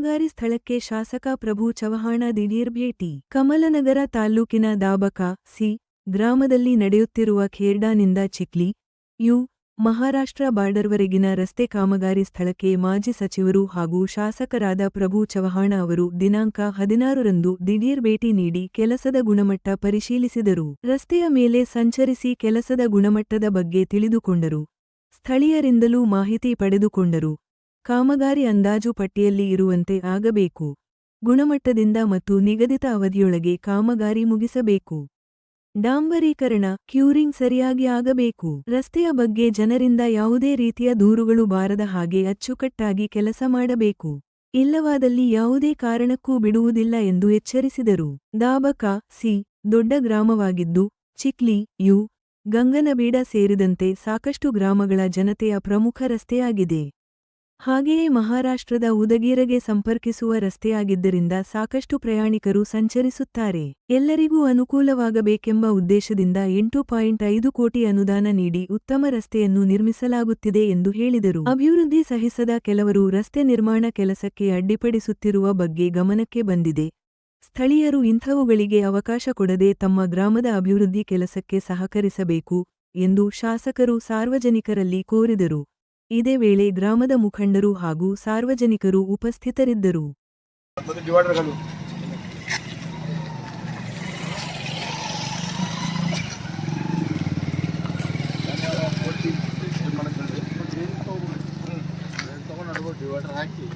ಕಾಮಗಾರಿ ಸ್ಥಳಕ್ಕೆ ಶಾಸಕ ಪ್ರಭು ಚವಹಾಣ ದಿಢೀರ್ ಭೇಟಿ. ಕಮಲನಗರ ತಾಲ್ಲೂಕಿನ ದಾಬಕ, ಸಿ, ಗ್ರಾಮದಲ್ಲಿ ನಡೆಯುತ್ತಿರುವ ಖೇರ್ಡಾನಿಂದ ಚಿಕ್ಲಿ, ಯು, ಮಹಾರಾಷ್ಟ್ರ ಬಾರ್ಡರ್ವರೆಗಿನ ರಸ್ತೆ ಕಾಮಗಾರಿ ಸ್ಥಳಕ್ಕೆ ಮಾಜಿ ಸಚಿವರು ಹಾಗೂ ಶಾಸಕರಾದ ಪ್ರಭು ಚವ್ಹಾಣ ಅವರು ದಿನಾಂಕ ಹದಿನಾರರಂದು ದಿಢೀರ್ ಭೇಟಿ ನೀಡಿ ಕೆಲಸದ ಗುಣಮಟ್ಟ ಪರಿಶೀಲಿಸಿದರು. ರಸ್ತೆಯ ಮೇಲೆ ಸಂಚರಿಸಿ ಕೆಲಸದ ಗುಣಮಟ್ಟದ ಬಗ್ಗೆ ತಿಳಿದುಕೊಂಡರು. ಸ್ಥಳೀಯರಿಂದಲೂ ಮಾಹಿತಿ ಪಡೆದುಕೊಂಡರು. ಕಾಮಗಾರಿ ಅಂದಾಜು ಪಟ್ಟಿಯಲ್ಲಿ ಇರುವಂತೆ ಆಗಬೇಕು. ಗುಣಮಟ್ಟದಿಂದ ಮತ್ತು ನಿಗದಿತ ಅವಧಿಯೊಳಗೆ ಕಾಮಗಾರಿ ಮುಗಿಸಬೇಕು. ಡಾಂಬರೀಕರಣ, ಕ್ಯೂರಿಂಗ್ ಸರಿಯಾಗಿ ಆಗಬೇಕು. ರಸ್ತೆಯ ಬಗ್ಗೆ ಜನರಿಂದ ಯಾವುದೇ ರೀತಿಯ ದೂರುಗಳು ಬಾರದ ಹಾಗೆ ಅಚ್ಚುಕಟ್ಟಾಗಿ ಕೆಲಸ ಮಾಡಬೇಕು. ಇಲ್ಲವಾದಲ್ಲಿ ಯಾವುದೇ ಕಾರಣಕ್ಕೂ ಬಿಡುವುದಿಲ್ಲ ಎಂದು ಎಚ್ಚರಿಸಿದರು. ದಾಬಕ, ಸಿ, ದೊಡ್ಡ ಗ್ರಾಮವಾಗಿದ್ದು, ಚಿಕ್ಲಿ, ಯು, ಗಂಗನಬೀಡ ಸೇರಿದಂತೆ ಸಾಕಷ್ಟು ಗ್ರಾಮಗಳ ಜನತೆಯ ಪ್ರಮುಖ ರಸ್ತೆಯಾಗಿದೆ. ಹಾಗೆಯೇ ಮಹಾರಾಷ್ಟ್ರದ ಉದಗೀರಗೆ ಸಂಪರ್ಕಿಸುವ ರಸ್ತೆಯಾಗಿದ್ದರಿಂದ ಸಾಕಷ್ಟು ಪ್ರಯಾಣಿಕರು ಸಂಚರಿಸುತ್ತಾರೆ. ಎಲ್ಲರಿಗೂ ಅನುಕೂಲವಾಗಬೇಕೆಂಬ ಉದ್ದೇಶದಿಂದ ಎಂಟು ಪಾಯಿಂಟ್ ಐದು ಕೋಟಿ ಅನುದಾನ ನೀಡಿ ಉತ್ತಮ ರಸ್ತೆಯನ್ನು ನಿರ್ಮಿಸಲಾಗುತ್ತಿದೆ ಎಂದು ಹೇಳಿದರು. ಅಭಿವೃದ್ಧಿ ಸಹಿಸದ ಕೆಲವರು ರಸ್ತೆ ನಿರ್ಮಾಣ ಕೆಲಸಕ್ಕೆ ಅಡ್ಡಿಪಡಿಸುತ್ತಿರುವ ಬಗ್ಗೆ ಗಮನಕ್ಕೆ ಬಂದಿದೆ. ಸ್ಥಳೀಯರು ಇಂಥವುಗಳಿಗೆ ಅವಕಾಶ ಕೊಡದೆ ತಮ್ಮ ಗ್ರಾಮದ ಅಭಿವೃದ್ಧಿ ಕೆಲಸಕ್ಕೆ ಸಹಕರಿಸಬೇಕು ಎಂದು ಶಾಸಕರು ಸಾರ್ವಜನಿಕರಲ್ಲಿ ಕೋರಿದರು. ಇದೇ ವೇಳೆ ಗ್ರಾಮದ ಮುಖಂಡರು ಹಾಗೂ ಸಾರ್ವಜನಿಕರು ಉಪಸ್ಥಿತರಿದ್ದರು. ಹಾಕಿ